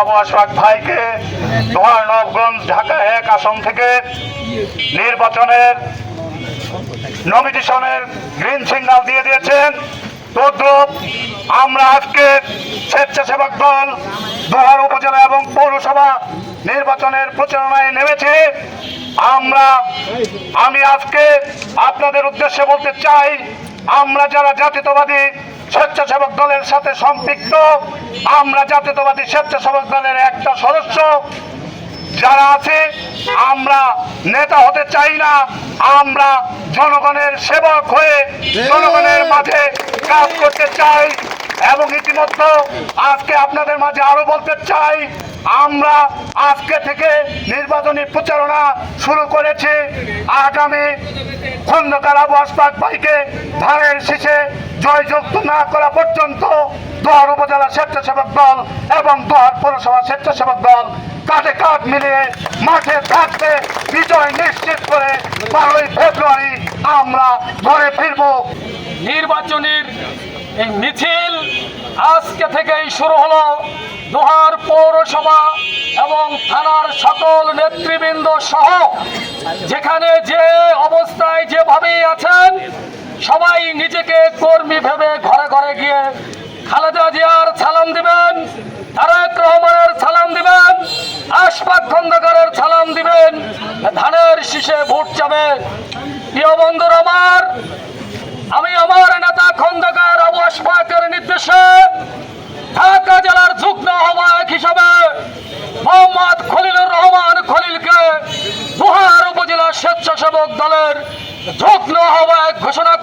আবু আশফাক ভাইকে নবগঞ্জ, ঢাকা এক আসন থেকে নির্বাচনের নমিনেশনের গ্রিন সিগন্যাল দিয়ে দিয়েছেন। তদ্রুপ আমরা আজকে স্বেচ্ছাসেবক দল দোহার উপজেলা এবং পৌরসভা নির্বাচনের প্রচারণায় নেমেছি। আমরা, আমি আজকে আপনাদের উদ্দেশ্যে বলতে চাই, আমরা যারা জাতীয়তাবাদী স্বেচ্ছাসেবক দলের সাথে সম্পৃক্ত। আমরা জাতীয়তাবাদী স্বেচ্ছাসেবক দলের একটা সদস্য। যারা আছে, আমরা নেতা হতে চাই না। আমরা জনগণের সেবক হয়ে জনগণের মাঝে কাজ করতে চাই। এবং ইতিমধ্যে আজকে আপনাদের মাঝে আরও বলতে চাই, আমরা আজকে থেকে নির্বাচনী প্রচারণা শুরু করেছি। আগামী খন্দকার আবু আসপাক ভাইকে শীষে জয়যুক্ত না করা পর্যন্ত দোহার উপজেলা স্বেচ্ছাসেবক দল এবং দোহার পৌরসভা স্বেচ্ছাসেবক দল কাঁধে কাঁধ মিলিয়ে মাঠে থাকতে বিজয় নিশ্চিত করে বারোই ফেব্রুয়ারি আমরা ঘরে ফিরবো। নির্বাচনের এই মিছিল আজকে থেকেই শুরু হলো দোহার পৌরসভা এবং থানার সকল নেতৃবৃন্দ সহ, যেখানে যে অবস্থায় যেভাবে আছেন, সবাই নিজেকে কর্মী ভেবে ঘরে ঘরে গিয়ে খালেদা জিয়ার সালাম দিবেন, তারেক রহমানের সালাম দিবেন আশফাক খন্দকারের সালাম দিবেন, ধানের শীষে ভোট যাবে। প্রিয় বন্ধুর আমার আমি আমার নেতা খন্দকার আবু নির্দেশে ঢাকা জেলার যুগ্ম আহ্বায়ক হিসাবে মোহাম্মদ খলিলুর রহমান খলিলকে বুহার উপজেলা স্বেচ্ছাসেবক দলের যুগ্ম আহ্বায়ক ঘোষণা